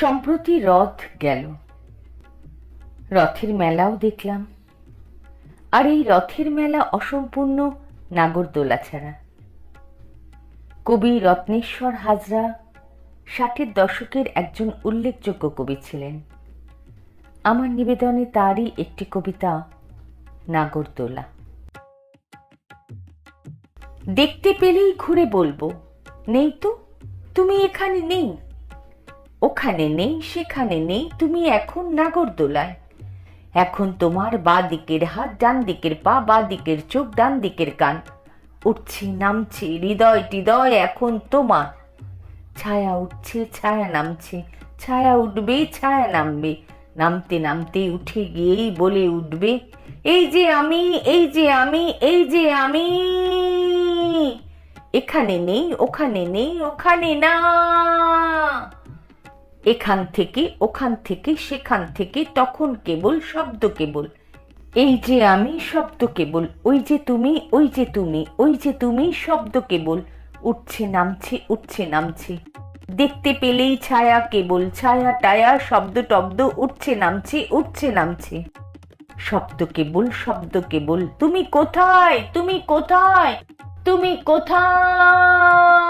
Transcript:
সম্প্রতি রথ গেল। রথের মেলাও দেখলাম। আর এই রথের মেলা অসম্পূর্ণ নাগরদোলা ছাড়া। কবি রত্নেশ্বর হাজরা ষাটের দশকের একজন উল্লেখযোগ্য কবি ছিলেন। আমার নিবেদনে তারই একটি কবিতা, নাগরদোলা। দেখতে পেলেই ঘুরে বলব, নেই তো? তুমি এখানে নেই? ওখানে নেই, সেখানে নেই, তুমি এখন নাগরদোলায়। এখন তোমার বা দিকের হাত ডান দিকের পা, বা দিকের চোখ ডান দিকের কান। উঠছে, নামছে, হৃদয় হৃদয় এখন তোমার। ছায়া উঠছে, ছায়া নামছে, ছায়া উঠবে, ছায়া নামবে। নামতে নামতে উঠে গিয়েই বলে উঠবে, এই যে আমি, এই যে আমি, এই যে আমি! এখানে নেই, ওখানে নেই, ওখানে না। এখান থেকে, ওখান থেকে, সেখান থেকে, তখন কেবল, শব্দ কেবল। এই যে আমি, শব্দ কেবল। ওই যে তুমি, ওই যে তুমি, ওই যে তুমি, শব্দ কেবল। উঠছে, নামছে উঠছে, নামছে। দেখতে পেলেই ছায়া কেবল, ছায়া টায়া, শব্দ টব্দ, উঠছে, নামছে উঠছে, নামছে। শব্দ কেবল শব্দ কেবল। তুমি কোথায়? তুমি কোথায়? তুমি কোথায়?